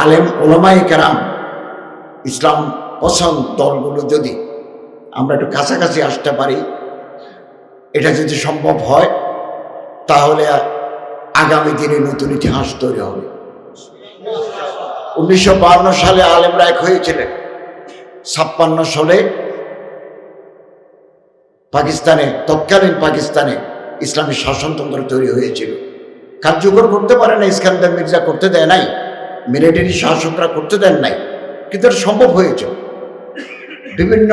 আলেম ওলামাই কেরাম, ইসলাম পছন্দ দলগুলো যদি আমরা একটু কাছাকাছি আসতে পারি, এটা যদি সম্ভব হয়, তাহলে আগামী দিনে নতুন ইতিহাস তৈরি হবে। উনিশশো সালে আলেমরা এক হয়েছিলেন। ছাপ্পান্ন সালে পাকিস্তানে, তৎকালীন পাকিস্তানে ইসলামী শাসনতন্ত্র তৈরি হয়েছিল। কার্যকর করতে পারে না, ইস্কান্দার মির্জা করতে দেয় নাই। মিলিটারি শাসকরা করতে দেন নাই, কিন্তু এটা সম্ভব হয়েছে। বিভিন্ন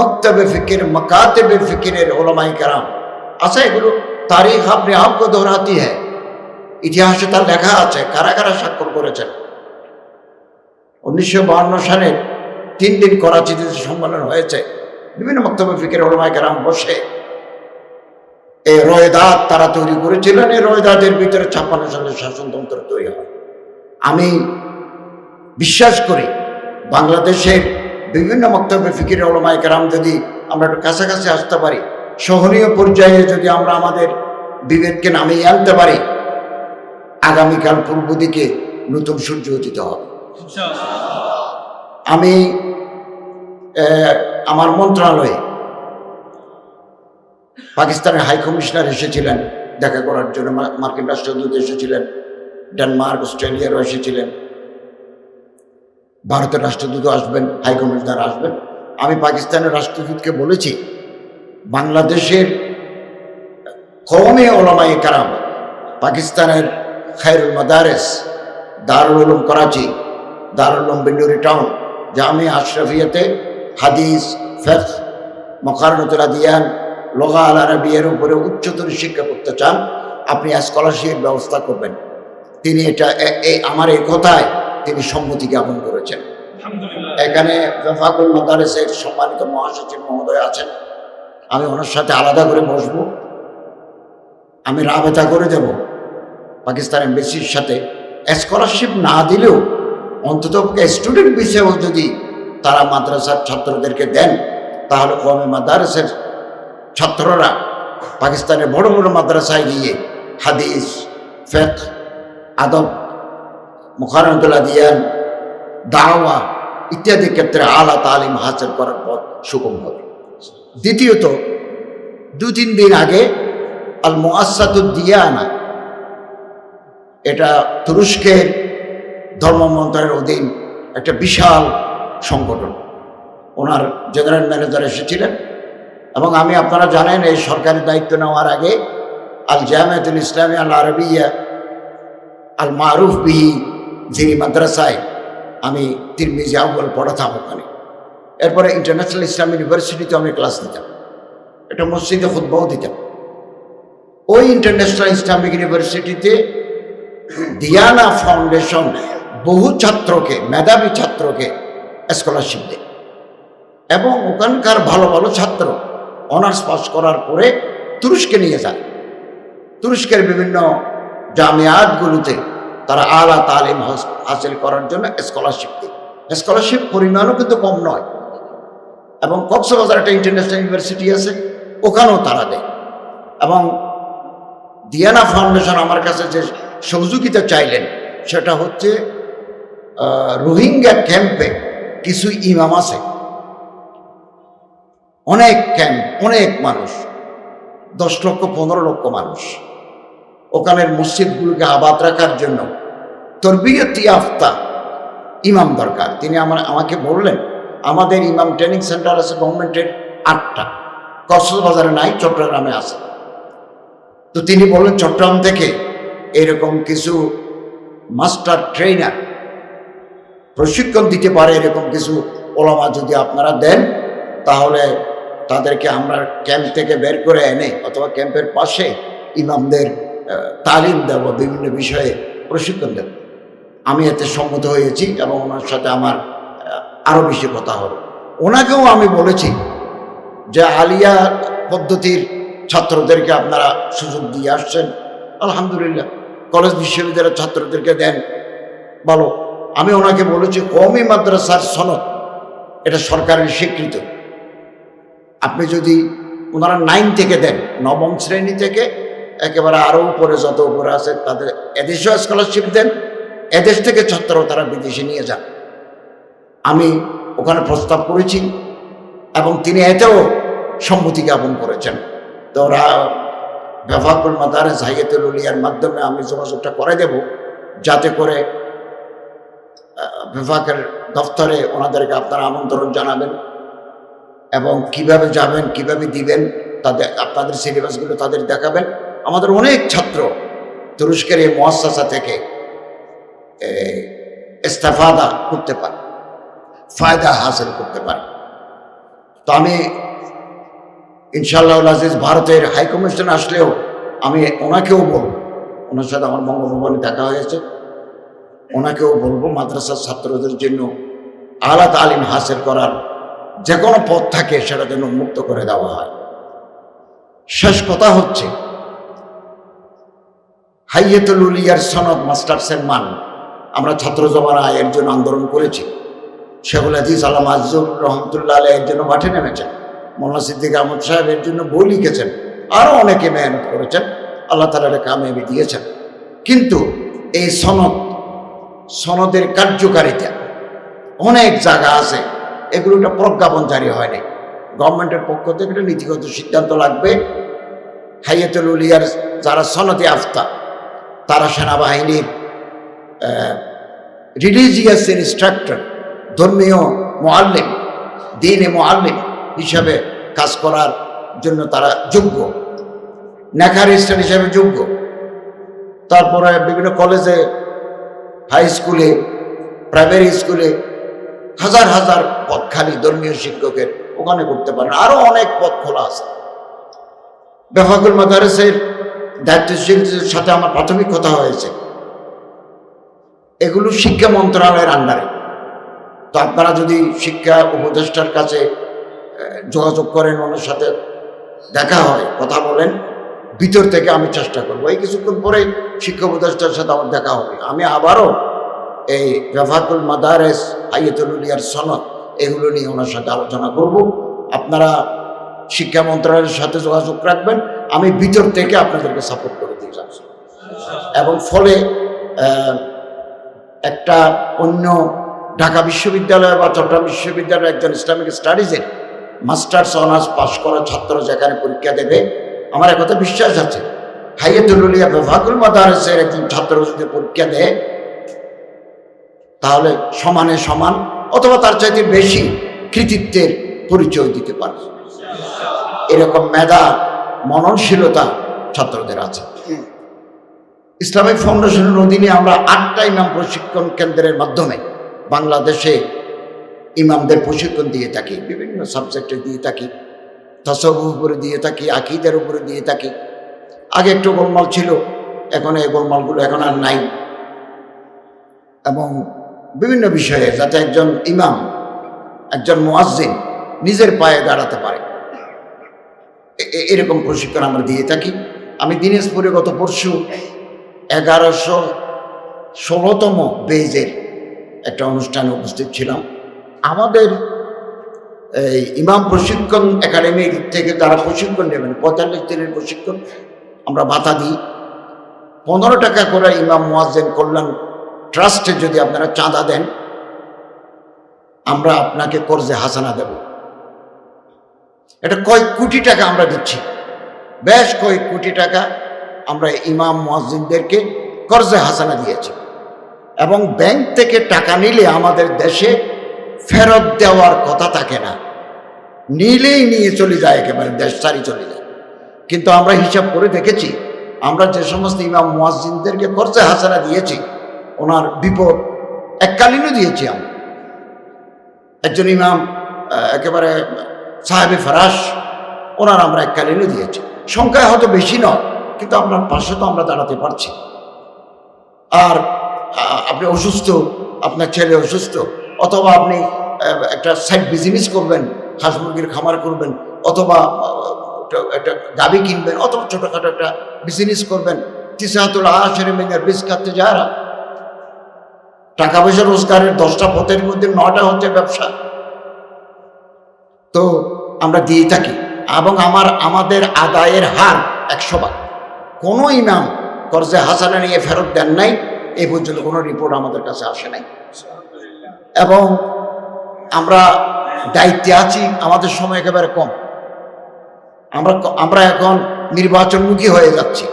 মক্তবে ফিকির, মকাতেবে ফিকিরের ওলামাই কারাম, আছে এগুলো? তারিখ আপনি আপকে দোহরাতি হ্যাঁ ইতিহাসে তার লেখা আছে, কারা কারা স্বাক্ষর করেছেন? উনিশশো বাহান্ন সালে তিন দিন করাচিতে সম্মেলন হয়েছে, বিভিন্ন বক্তব্য ফিকের ওলমায় কেরাম বসে এই রয়দাত তারা তৈরি করেছিলেন। এই রয়দাতের ভিতরে ছাপ্পান্ন সালের শাসনতন্ত্র তৈরি হয়। আমি বিশ্বাস করি বাংলাদেশের বিভিন্ন বক্তব্য ফিকির ওলমায় কেরাম যদি আমরা একটু কাছাকাছি আসতে পারি সহনীয় পর্যায়ে যদি আমরা আমাদের বিবেককে নামিয়ে আনতে পারি আগামীকাল পূর্ব দিকে নতুন সূর্য উদিত হবে। আমি আমার মন্ত্রণালয়ে পাকিস্তানের হাই কমিশনার এসেছিলেন দেখা করার জন্য মার্কিন রাষ্ট্রদূত এসেছিলেন। ডেনমার্ক অস্ট্রেলিয়ারও এসেছিলেন ভারতের রাষ্ট্রদূতও আসবেন, হাই কমিশনার আসবেন। আমি পাকিস্তানের রাষ্ট্রদূতকে বলেছি, বাংলাদেশের কমে ওলামাই কারাম, পাকিস্তানের খায়রুল মাদারেস, দারুল উলুম করাচি, দারুল উলুম বিন্ডুরি টাউন, জামি আশরাফিয়াতে হাদিস ফেক মকারনতুল আদিয়ান লগা আল আরবিয়ার উপরে উচ্চতর শিক্ষা করতে চান আপনি স্কলারশিপ ব্যবস্থা করবেন। তিনি এটা এই আমার এই কথায় তিনি সম্মতি জ্ঞাপন করেছেন। এখানে মাদারেসের সম্মানিত মহাসচিব মহোদয় আছেন। আমি ওনার সাথে আলাদা করে বসবো। আমি রাবেতা করে দেব পাকিস্তান এমবেসির সাথে। স্কলারশিপ না দিলেও অন্তত স্টুডেন্ট বিষয়েও যদি তারা মাদ্রাসার ছাত্রদেরকে দেন তাহলে কমে মাদ্রাসের ছাত্ররা পাকিস্তানের বড় বড় মাদ্রাসায় গিয়ে হাদিস ফেক আদব মুখারমতুল্লাহ দিয়ান দাওয়া ইত্যাদি ক্ষেত্রে আলা তালিম হাসিল করার পথ সুগম হবে। দ্বিতীয়ত দু তিন দিন আগে আল মোয়াসাতুদ্দিয়ানা এটা তুরস্কের ধর্ম মন্ত্রণের অধীন একটা বিশাল সংগঠন। ওনার জেনারেল ম্যানেজার এসেছিলেন এবং আমি, আপনারা জানেন, এই সরকারি দায়িত্ব নেওয়ার আগে আল জামায়াতুল ইসলামী আল আরবিয়া আল মারুফ বিহি, যিনি মাদ্রাসায়, আমি তিরমিজি আউ্বল পড়াতাম ওখানে। এরপরে ইন্টারন্যাশনাল ইসলাম ইউনিভার্সিটিতে আমি ক্লাস দিতাম এটা মসজিদে খুদ্বাও দিতাম। ওই ইন্টারন্যাশনাল ইসলামিক ইউনিভার্সিটিতে দিয়ানা ফাউন্ডেশন বহু ছাত্রকে, মেধাবী ছাত্রকে স্কলারশিপ দেয়। এবং ওখানকার ভালো ভালো ছাত্র অনার্স পাস করার পরে তুরস্কে নিয়ে যায়। তুরস্কের বিভিন্ন জামিয়াতগুলোতে তারা আলা তালিম হাসিল করার জন্য স্কলারশিপ দেয়। স্কলারশিপ পরিমাণও কিন্তু কম নয়। এবং কক্সবাজার একটা ইন্টারন্যাশনাল ইউনিভার্সিটি আছে, ওখানেও তারা দেয়। এবং দিয়ানা ফাউন্ডেশন আমার কাছে যে সহযোগিতা চাইলেন, সেটা হচ্ছে রোহিঙ্গা ক্যাম্পে কিছু ইমাম আছে। অনেক ক্যাম্প, অনেক মানুষ, দশ লক্ষ, পনেরো লক্ষ মানুষ। ওখানের মসজিদগুলোকে আবাদ রাখার জন্য। তরবিয়ত আফতা ইমাম দরকার। তিনি আমার, আমাকে বললেন, আমাদের ইমাম ট্রেনিং সেন্টার আছে গভর্নমেন্টের আটটা। কক্সবাজারে নাই, চট্টগ্রামে আছে। তো তিনি বললেন, চট্টগ্রাম থেকে এরকম কিছু মাস্টার ট্রেনার প্রশিক্ষণ দিতে পারে এরকম কিছু ওলামা যদি আপনারা দেন, তাহলে তাদেরকে আমরা ক্যাম্প থেকে বের করে এনে অথবা ক্যাম্পের পাশে ইমামদের তালিম দেব, বিভিন্ন বিষয়ে প্রশিক্ষণ দেব। আমি এতে সম্মত হয়েছি এবং ওনার সাথে আমার আরও বেশি কথা হবে। ওনাকেও আমি বলেছি যে আলিয়া পদ্ধতির ছাত্রদেরকে আপনারা সুযোগ দিয়ে আসছেন। আলহামদুলিল্লাহ, কলেজ বিশ্ববিদ্যালয়ের ছাত্রদেরকে দেন। বলো আমি ওনাকে বলেছি কমই মাদ্রাসার সনদ, এটা সরকারের স্বীকৃত। আপনি যদি ওনারা নাইন থেকে দেন, নবম শ্রেণি থেকে একেবারে আরও উপরে যত উপরে আছে, তাদের এদেশেও স্কলারশিপ দেন। এদেশ থেকে ছাত্র তারা বিদেশে নিয়ে যান। আমি ওখানে প্রস্তাব করেছি এবং তিনি এতেও সম্মতি জ্ঞাপন করেছেন। তো ওরা বেফাকুল মাদারেস হাইয়াতুল উলিয়ার মাধ্যমে আমি যোগাযোগটা করে দেব, যাতে করে বিভাগের দফতরে ওনাদেরকে আপনারা আমন্ত্রণ জানাবেন এবং কীভাবে যাবেন, কীভাবে দিবেন, তাদের, আপনাদের সিলেবাসগুলো তাদের দেখাবেন। আমাদের অনেক ছাত্র তুরস্কের এই মহাসাসা থেকে ইস্তেফাদা করতে পারে, ফায়দা হাসিল করতে পারে। তো আমি, ইনশাআল্লাহ আজিজ, ভারতের হাইকমিশন আসলেও আমি ওনাকেও বলব, ওনার সাথে আমার বঙ্গভবনে দেখা হয়েছে, ওনাকেও বলব মাদ্রাসার ছাত্রদের জন্য আলা তালিম হাসিল করার যে কোনো পথ থাকে সেটা যেন মুক্ত করে দেওয়া হয়। শেষ কথা হচ্ছে হাইয়েতুল উলিয়ার সনদ মাস্টার্সের মান। আমরা ছাত্র জমানা এর জন্য আন্দোলন করেছি। শেখুল হাদিস আলম আজুল রহমতুল্লাহ আলাই এর জন্য মাঠে নেমেছেন। মোল্লা সিদ্দিক আহমদ সাহেব এর জন্য বই লিখেছেন। আরও অনেকে মেহনত করেছেন। আল্লাহ তালা কামিয়াবি দিয়েছেন। কিন্তু এই সনদ, সনদের কার্যকারিতা, অনেক জায়গা আছে, এগুলো একটা প্রজ্ঞাপন জারি হয়নি। গভর্নমেন্টের পক্ষ থেকে একটা নীতিগত সিদ্ধান্ত লাগবে। হাইয়াতুল উলিয়ার যারা সনদে আফতা তারা সেনাবাহিনীর রিলিজিয়াস ইনস্ট্রাক্টর ধর্মীয় মোয়াল্লিম, দিনে মোয়াল্লিম হিসাবে কাজ করার জন্য তারা যোগ্য। নেখার স্টার হিসাবে যোগ্য। তারপরে বিভিন্ন কলেজে হাই স্কুলে প্রাইমারি স্কুলে হাজার হাজার পদ খালি ধর্মীয় শিক্ষকের ওখানে করতে পারেন। আরও অনেক পদ খোলা আছে। বেফাকুল মাদারেসের দায়িত্বশীলদের সাথে আমার প্রাথমিক কথা হয়েছে। এগুলো শিক্ষা মন্ত্রণালয়ের আন্ডারে। তো আপনারা যদি শিক্ষা উপদেষ্টার কাছে যোগাযোগ করেন, ওনার সাথে দেখা হয়, কথা বলেন, ভিতর থেকে আমি চেষ্টা করব। এই কিছুক্ষণ পরে শিক্ষা উপদেষ্টার সাথে আমার দেখা হবে। আমি আবারও এই রেফাকুল মাদারেস আইয়তুল উলিয়ার সনদ, এগুলো নিয়ে ওনার সাথে আলোচনা করব। আপনারা শিক্ষা মন্ত্রণালয়ের সাথে যোগাযোগ রাখবেন। আমি ভিতর থেকে আপনাদেরকে সাপোর্ট করে দিয়ে যাচ্ছি। এবং ফলে একটা অন্য ঢাকা বিশ্ববিদ্যালয় বা চট্টগ্রাম বিশ্ববিদ্যালয়ের একজন ইসলামিক স্টাডিজের মাস্টার্স অনার্স পাশ করা ছাত্র যেখানে পরীক্ষা দেবে, আমার একথা বিশ্বাস আছে। হাইয়াতুলিয়া বেফাকুল মাদারেসের একজন ছাত্র যদি পরীক্ষা দেয়, তাহলে সমানে সমান অথবা তার চাইতে বেশি কৃতিত্বের পরিচয় দিতে পারে এরকম মেধা মননশীলতা ছাত্রদের আছে। ইসলামিক ফাউন্ডেশনের অধীনে আমরা আটটা ইমাম প্রশিক্ষণ কেন্দ্রের মাধ্যমে বাংলাদেশে ইমামদের প্রশিক্ষণ দিয়ে থাকি, বিভিন্ন সাবজেক্টে দিয়ে থাকি তসব উপরে দিয়ে থাকি, আকিদের উপরে দিয়ে থাকি। আগে একটু গোলমাল ছিল, এখন এই গোলমালগুলো এখন আর নাই। এবং বিভিন্ন বিষয়ে যাতে একজন ইমাম, একজন মোয়াজ্জিন নিজের পায়ে দাঁড়াতে পারে। এরকম প্রশিক্ষণ আমরা দিয়ে থাকি। আমি দিনাজপুরে গত পরশু এগারোশো ষোলোতম বেজের একটা অনুষ্ঠানে উপস্থিত ছিলাম। আমাদের এই ইমাম প্রশিক্ষণ একাডেমি থেকে যারা প্রশিক্ষণ নেবেন, পঁয়তাল্লিশ দিনের প্রশিক্ষণ আমরা ভাতা দিই। পনেরো টাকা করে ইমাম মোয়াজ্জেন কল্যাণ ট্রাস্টে যদি আপনারা চাঁদা দেন, আমরা আপনাকে কর্জে হাসানা দেব। এটা কয়েক কোটি টাকা আমরা দিচ্ছি? বেশ কয়েক কোটি টাকা আমরা ইমাম মসজিদদেরকে কর্জে হাসানা দিয়েছি। এবং ব্যাংক থেকে টাকা নিলে আমাদের দেশে ফেরত দেওয়ার কথা থাকে না। নিলেই নিয়ে চলে যায় একেবারে, দেশ ছাড়ি চলে যায়। কিন্তু আমরা হিসাব করে দেখেছি, আমরা যে সমস্ত ইমাম মুয়াজ্জিনদেরকে কর্জে হাসানা দিয়েছি, ওনার বিপদ এককালীনও দিয়েছি আমি একজন ইমাম একেবারে সাহেবে ফরাস, ওনার আমরা এককালীনও দিয়েছি। সংখ্যায় হয়তো বেশি নয় কিন্তু আপনার পাশে তো আমরা দাঁড়াতে পারছি। আর আপনি অসুস্থ, আপনার ছেলে অসুস্থ, অথবা আপনি একটা সাইড বিজনেস করবেন, হাঁস মুরগির খামার করবেন, অথবা একটা গাবি কিনবেন, অথবা ছোটোখাটো একটা বিজনেস করবেন তিসাহাতুল আহাসের মেঘের বীজ খাতে যারা টাকা পয়সা রোজগারের দশটা পথের মধ্যে নটা হচ্ছে ব্যবসা। তো আমরা দিয়ে থাকি এবং আমার, আমাদের আদায়ের হার একশো ভাগ কোনো ইমাম কর্জে হাসানা নিয়ে ফেরত দেন নাই এই পর্যন্ত কোনো রিপোর্ট আমাদের কাছে আসে নাই। এবং আমরা দায়িত্বে আছি, আমাদের সময় একেবারে কম। আমরা আমরা এখন নির্বাচনমুখী হয়ে যাচ্ছি।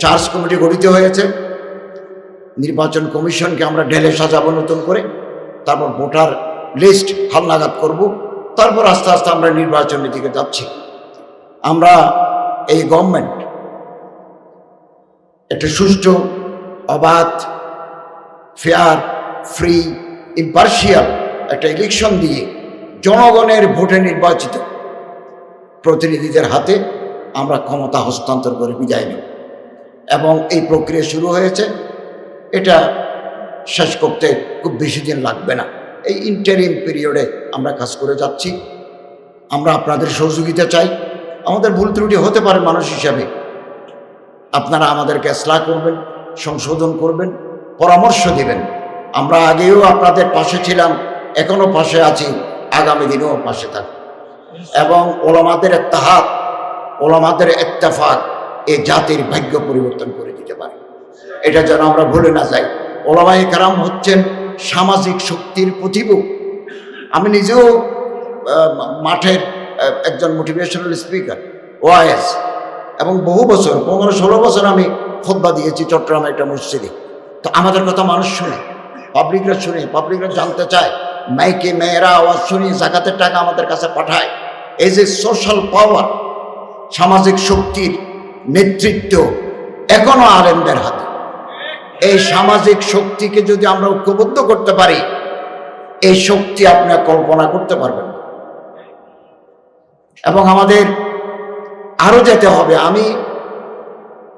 চার্জ কমিটি গঠিত হয়েছে। নির্বাচন কমিশনকে আমরা ঢেলে সাজাবো নতুন করে। তারপর ভোটার লিস্ট হালনাগাদ করব। তারপর আস্তে আস্তে আমরা নির্বাচনের দিকে যাচ্ছি। আমরা এই গভর্নমেন্ট একটা সুষ্ঠু, অবাধ ফেয়ার ফ্রি ইম্পার্শিয়াল একটা ইলেকশন দিয়ে জনগণের ভোটে নির্বাচিত প্রতিনিধিদের হাতে আমরা ক্ষমতা হস্তান্তর করে বিদায় নেব। এবং এই প্রক্রিয়া শুরু হয়েছে। এটা শেষ করতে খুব বেশি দিন লাগবে না। এই ইন্টারিম পিরিয়ডে আমরা কাজ করে যাচ্ছি। আমরা আপনাদের সহযোগিতা চাই। আমাদের ভুল ত্রুটি হতে পারে মানুষ হিসাবে। আপনারা আমাদেরকে এসলা করবেন, সংশোধন করবেন, পরামর্শ দেবেন। আমরা আগেও আপনাদের পাশে ছিলাম এখনও পাশে আছি, আগামী দিনেও পাশে থাকব। এবং ওলামাদের এত্তাহাত ওলামাদের এত্তেফাক এ জাতির ভাগ্য পরিবর্তন করে দিতে পারে। এটা যেন আমরা ভুলে না যাই। ওলামাই কারাম হচ্ছেন সামাজিক শক্তির প্রতিভূ। আমি নিজেও মাঠের একজন মোটিভেশনাল স্পিকার ওআইএস এবং বহু বছর, পনেরো ষোলো বছর আমি খোদবা দিয়েছি চট্টগ্রামে একটা মসজিদে। তো আমাদের কথা মানুষ শুনে পাবলিকরা শুনে পাবলিকরা জানতে চায়, মাইকে মেয়েরা আওয়াজ শুনি জাকাতের টাকা আমাদের কাছে পাঠায়। এই যে সোশ্যাল পাওয়ার সামাজিক শক্তির নেতৃত্ব, এখনও আলেমদের হাতে। এই সামাজিক শক্তিকে যদি আমরা ঐক্যবদ্ধ করতে পারি, এই শক্তি আপনার কল্পনা করতে পারবেন এবং আমাদের আরও যেতে হবে। আমি,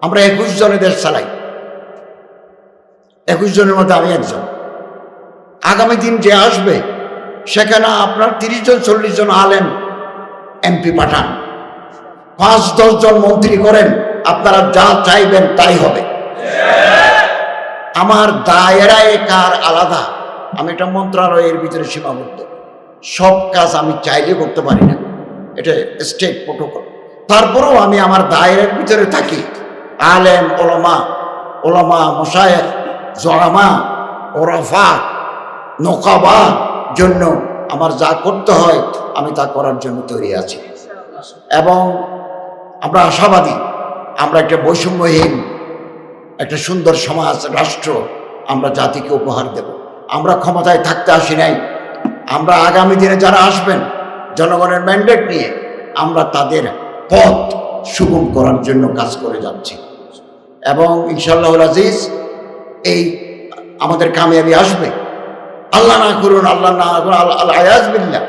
আমরা একুশ জনের দেশ চালাই। একুশ জনের মধ্যে আমি একজন। আগামী দিন যে আসবে, সেখানে আপনার তিরিশ জন, চল্লিশ জন আলেম এমপি পাঠান। পাঁচ, দশ জন মন্ত্রী করেন, আপনারা যা চাইবেন তাই হবে। আমার দায়েরায় কার আলাদা? আমি এটা মন্ত্রণালয়ের ভিতরে সীমাবদ্ধ। সব কাজ আমি চাইলে করতে পারি না। এটা স্টেট প্রোটোকল তারপরেও আমি আমার দায়ের ভিতরে থাকি। আলেম, ওলামা ওলামা মোশায়ের জরামা ওরফা, নৌকাবা জন্য আমার যা করতে হয়, আমি তা করার জন্য তৈরি আছি। এবং আমরা আশাবাদী, আমরা একটা বৈষম্যহীন একটা সুন্দর সমাজ, রাষ্ট্র, আমরা জাতিকে উপহার দেব। আমরা ক্ষমতায় থাকতে আসি নাই। আমরা আগামী দিনে যারা আসবেন, জনগণের ম্যান্ডেট নিয়ে আমরা তাদের পথ সুগম করার জন্য কাজ করে যাচ্ছি। এবং ইনশাল্লাহ আজিজ, এই আমাদের কামিয়াবি আসবে। আল্লাহ না করুন, আল্লাহ না করুন আল্লাহ আয়াজ বিল্লাহ।